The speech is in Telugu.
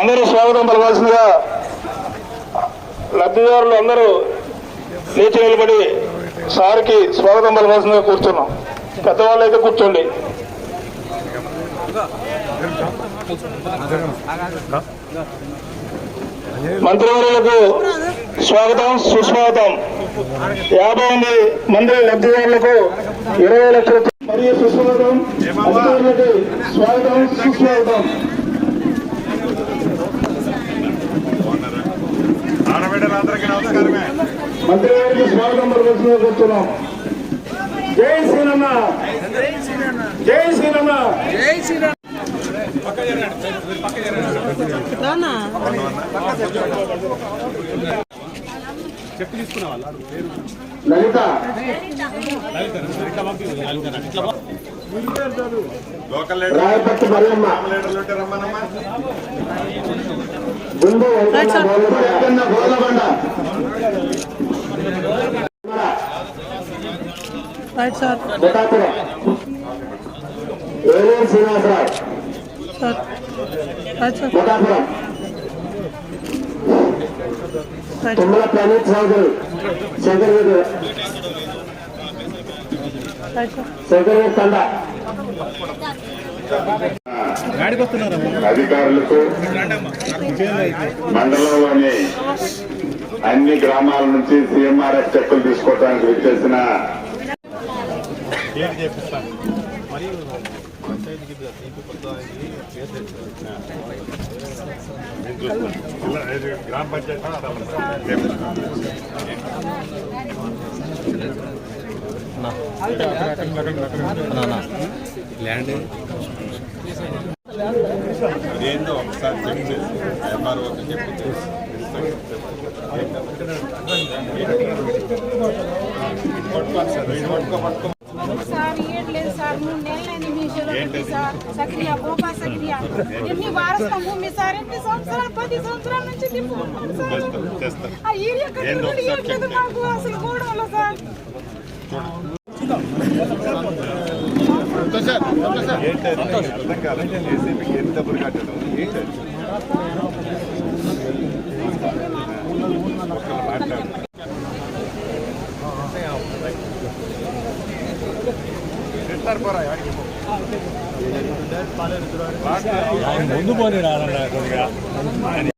అందరూ స్వాగతం పలవాల్సిందిగా లబ్ధిదారులు అందరూ లేచి నిలబడి సార్కి స్వాగతం పలవాల్సిందిగా కూర్చున్నాం. పెద్దవాళ్ళు అయితే కూర్చోండి. మంత్రివర్యులకు స్వాగతం సుస్వాగతం. యాభై మంది మంది లబ్ధిదారులకు ఇరవై లక్షల మరియు సుస్వాగతం అధికారులకు స్వాగతం సుస్వాగతం. మంత్రి గారికి స్వాగతం కూర్చున్నాం. జై శ్రీరన్న జై Sriranna Rana Lalitha. Local leader Rayapatti Mariyamma. Gundu. Venkanna right sir Yeleru Srinivasarao sir right sir Botapuram Tummala Praneeth Chowdary తండ అధికారులకు మండలంలోని అన్ని గ్రామాల నుంచి సీఎంఆర్ఎఫ్ చెక్కులు తీసుకోవడానికి వచ్చేసిన గ్రామ పంచాయతీ ఏందో ఒకసారి చెక్ చేసి ఎంఆర్ఓకి చెప్పి సార్ వీడు పట్టుకో పట్టుకో సార్ ఇయ్యట్లేదు సార్ మూడు నెలలైంది మీ షెలవుకి సార్ సక్రియ బోపా సక్రియ ఎన్ని వారసుల భూమి సార్ ఎన్ని సంవత్సరాలు పది సంవత్సరాల నుంచి తిప్పుకుంటాం సార్ చేస్తాను చేస్తాను ఆ ఏరియా ఏందో కట్టుబడి ఒకసారి ఇయ్యట్లేదు చెక్ మాకు అసలు గోడవలో సార్ ఏంటది అర్థం కాదు ఏసీపీకి ఎన్ని డబ్బులు కట్టడం ఏంటది ముందు పోనీ రాదన్నా కొద్దిగా.